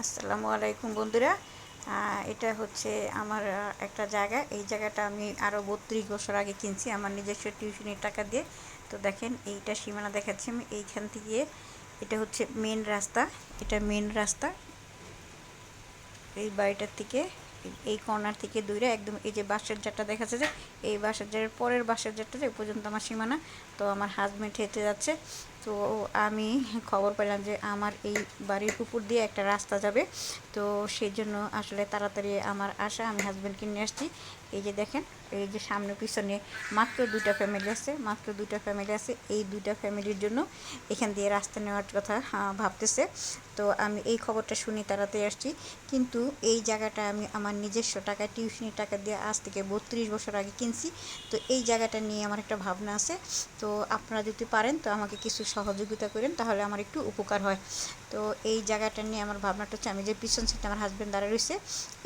আসসালামু আলাইকুম বন্ধুরা। এটা হচ্ছে আমার একটা জায়গা। এই জায়গাটা আমি আরও বত্রিশ বছর আগে কিনছি আমার নিজস্ব টিউশনির টাকা দিয়ে। তো দেখেন, এইটা সীমানা দেখাচ্ছি আমি। এইখান থেকে এটা হচ্ছে মেন রাস্তা। এটা মেন রাস্তা। এই বাড়িটার থেকে, এই কর্নার থেকে দূরে একদম এই যে বাসের জারটা দেখা যাচ্ছে যে, এই বাসের জারের পরের বাসের জারটা যে পর্যন্ত আমার সীমানা, তো আমার হাজব্যান্ড হেঁটে যাচ্ছে। তো আমি খবর পেলাম যে আমার এই বাড়ির উপর দিয়ে একটা রাস্তা যাবে। তো সেই জন্য আসলে তাড়াতাড়ি আমার আশা আমি হাজব্যান্ডকে নিয়ে আসছি। এই যে দেখেন, এই যে সামনে পিছনে মাত্র দুটা ফ্যামিলি আছে, মাত্র দুটা ফ্যামিলি আছে। এই দুটা ফ্যামিলির জন্য এখান দিয়ে রাস্তা নেওয়ার কথা ভাবতেছে। তো আমি এই খবরটা শুনি তাড়াতাড়ি আসছি। কিন্তু এই জায়গাটা আমি আমার নিজস্ব টাকা টিউশনি টাকা দিয়ে আজ থেকে বত্রিশ বছর আগে কিনছি। তো এই জায়গাটা নিয়ে আমার একটা ভাবনা আছে। তো আপনারা যদি পারেন, তো আমাকে কিছু সহযোগিতা করেন তাহলে আমার একটু উপকার হয়। তো এই জায়গাটা নিয়ে আমার ভাবনাটা হচ্ছে আমি যে পিছন সাইডে আমার হাজব্যান্ড দাঁড়া রয়েছে,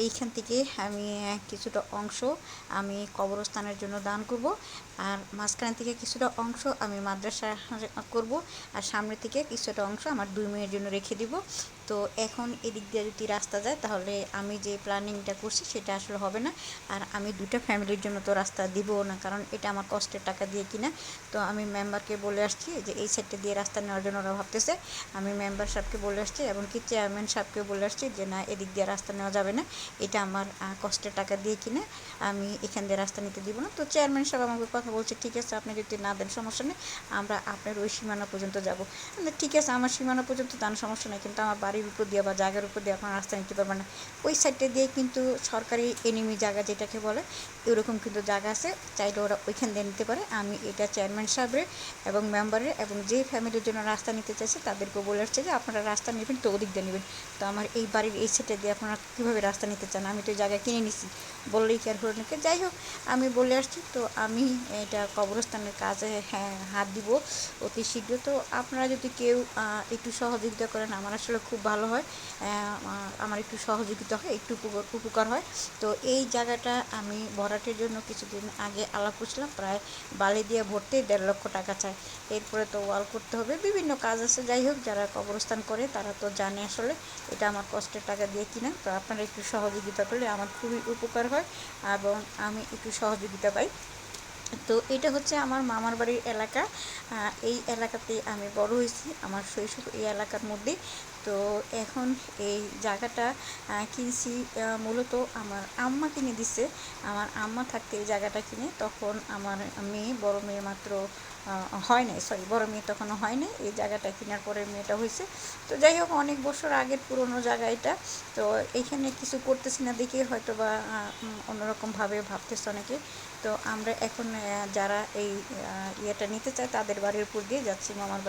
এইখান থেকে আমি কিছুটা অংশ আমি কবরস্থানের জন্য দান করব আর মাঝখান থেকে কিছুটা অংশ আমি মাদ্রাসা করব আর সামনে থেকে কিছুটা অংশ আমার দুই মেয়ের জন্য রেখে দিব। তো এখন এদিক দিয়ে যদি রাস্তা যায় তাহলে আমি যে প্ল্যানিংটা করছি সেটা আসলে হবে না আর আমি দুটা ফ্যামিলির জন্য তো রাস্তা দিবও না কারণ এটা আমার কষ্টের টাকা দিয়ে কিনা। তো আমি মেম্বারকে বলে আসছি যে এই সাইডটা দিয়ে রাস্তা নেওয়ার জন্য ওরা ভাবতেছে। আমি মেম্বার সাহেবকে বলে আসছি, এমনকি চেয়ারম্যান সাহেবকে বলে আসছি যে, না, এদিক দিয়ে রাস্তা নেওয়া যাবে না। এটা আমার কষ্টের টাকা দিয়ে কিনে আমি এখান দিয়ে রাস্তা নিতে দিব না। তো চেয়ারম্যান সাহেব আমাকে কথা বলছে, ঠিক আছে, আপনি যদি না দেন সমস্যা নেই, আমরা আপনার ওই সীমানা পর্যন্ত যাব। ঠিক আছে, আমার সীমানা পর্যন্ত দান সমস্যা নেই, কিন্তু আমার বাড়ির উপর দিয়ে বা জায়গার উপর দিয়ে আপনার রাস্তা নিতে পারবেন না। ওই সাইডটা দিয়ে কিন্তু সরকারি এনিমি জায়গা যেটাকে বলে এরকম কিন্তু জায়গা আছে। চাইলে ওরা ওইখান দিয়ে নিতে পারে। আমি এটা চেয়ারম্যান সাহেবের এবং মেম্বারের এবং যে ফ্যামিলির জন্য রাস্তা নিতে চাইছে তাদেরকে বলে আসছে যে, আপনারা রাস্তা নেবেন, তো ওদিক দিয়ে নেবেন। তো আমার এই বাড়ির এই সাইডে দিয়ে আপনারা কীভাবে রাস্তা নিতে চান? আমি তো জায়গা কিনে নিছি। বললেই কি আর হলো নাকি যাই হোক, আমি বলে আসছি। তো আমি এটা কবরস্থানের কাজে হ্যাঁ হাত দিব অতি শীঘ্র। তো আপনারা যদি কেউ একটু সহযোগিতা করেন, আমার আসলে খুব ভালো হয়। আমার- একটু সহযোগিতা হয়, একটু উপকার হয়। তো এই জায়গাটা আমি ভরাটের জন্য কিছুদিন আগে আলাপ করছিলাম। প্রায় বালি দিয়ে ভরতে দেড় লক্ষ টাকা চায় এরপরে তো ওয়াল করতে হবে। বিভিন্ন কাজ আছে। যাই হোক, যারা কবরস্থান করে, তারা তো জানে আসলে এটা আমার কষ্টের টাকা দিয়ে কিনা। তো আপনারা একটু সহযোগিতা করলে আমার খুবই উপকার হয় এবং আমি একটু সহযোগিতা পাই। তো এটা হচ্ছে আমার মামার বাড়ির এলাকা। এই এলাকাতে আমি বড় হয়েছি, আমার শৈশব এই এলাকার মধ্যে। তো এখন এই জায়গাটা কিনছি মূলত আমার আম্মা কিনে দিছে। আমার আম্মা থাকতে এই জায়গাটা কিনে, তখন আমার মেয়ে, বড় মেয়ে মাত্র হয় নাই সরি বড় মেয়ে তখনও হয় নাই, এই জায়গাটা কেনার পরে মেয়েটা হয়েছে। তো যাই হোক, অনেক বছর আগের পুরনো জায়গা এটা। তো এইখানে কিছু করতেছি না দেখে হয়তো বা অন্যরকমভাবে ভাবতেছে অনেকে। তো আমরা এখন যারা এই ইয়েটা নিতে চায় তাদের বাড়ির উপর দিয়ে যাচ্ছি, মামার বাড়ি।